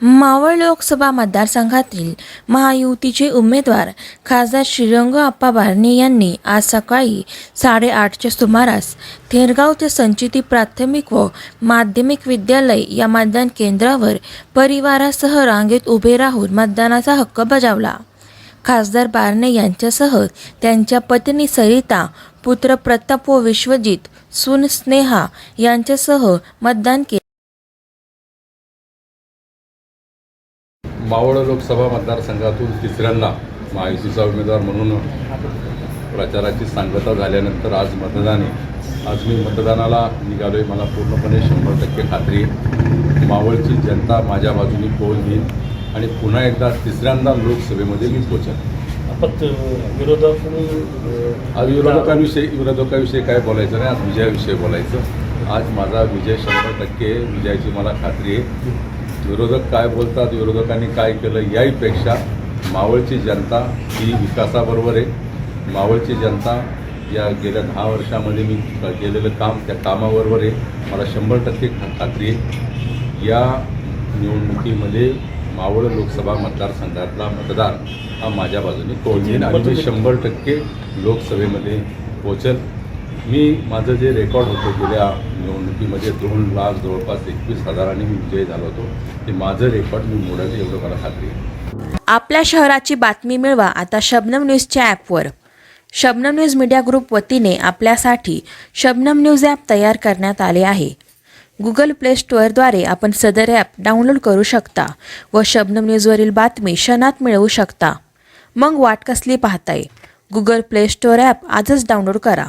मावळ लोकसभा मतदारसंघातील महायुतीचे उमेदवार खासदार श्रीरंग आप्पा बारणे यांनी आज सकाळी साडेआठच्या सुमारास थेरगाव ते संचिती प्राथमिक व माध्यमिक विद्यालय या मतदान केंद्रावर परिवारासह रांगेत उभे राहून मतदानाचा हक्क बजावला. खासदार बारणे यांच्यासह त्यांच्या पत्नी सरिता पुत्र प्रताप व विश्वजित सुन स्नेहा यांच्यासह मतदान केले. मावळ लोकसभा मतदारसंघातून तिसऱ्यांदा महायुतीचा उमेदवार म्हणून प्रचाराची सांगता झाल्यानंतर आज मतदान आहे आज मी मतदानाला निघालो आहे मला पूर्णपणे शंभर टक्के खात्री आहे. मावळची जनता माझ्या बाजूने कौल देईल आणि पुन्हा एकदा तिसऱ्यांदा लोकसभेमध्ये मी पोचेन फक्त विरोधक आज विरोधकांविषयी विरोधकाविषयी काय बोलायचं नाही आज विजयाविषयी बोलायचं. आज माझा विजय शंभर टक्के. विजयाची मला खात्री आहे. विरोधक काय बोलतात विरोधकांनी काय केलं याहीपेक्षा मावळची जनता ही विकासाबरोबर आहे. मावळची जनता या गेल्या दहा वर्षामध्ये मी केलेलं काम त्या कामाबरोबर आहे. मला शंभर टक्के खात्री आहे. या निवडणुकीमध्ये मावळ लोकसभा मतदारसंघातला मतदार हा माझ्या बाजूने कोळी आणि शंभर टक्के लोकसभेमध्ये पोचेल. मी माझं जे रेकॉर्ड होतं गेल्या निवडणुकीमध्ये दोन लाख जवळपास एकवीस हजारांनी मी विजयी झालो होतो. ते माझं रेकॉर्ड मी मोडायचं एवढं मला खात्री आहे. आपल्या शहराची बातमी मिळवा आता शबनम न्यूजच्या ॲपवर शबनम न्यूज मीडिया ग्रुप वतीने आपल्यासाठी शबनम न्यूज ॲप तयार करण्यात आले आहे. गुगल प्ले स्टोअरद्वारे आपण सदर ॲप डाउनलोड करू शकता व शबनम न्यूजवरील बातमी क्षणात मिळवू शकता. मग वाट कसली पाहताय? गुगल प्ले स्टोअर ॲप आजच डाउनलोड करा.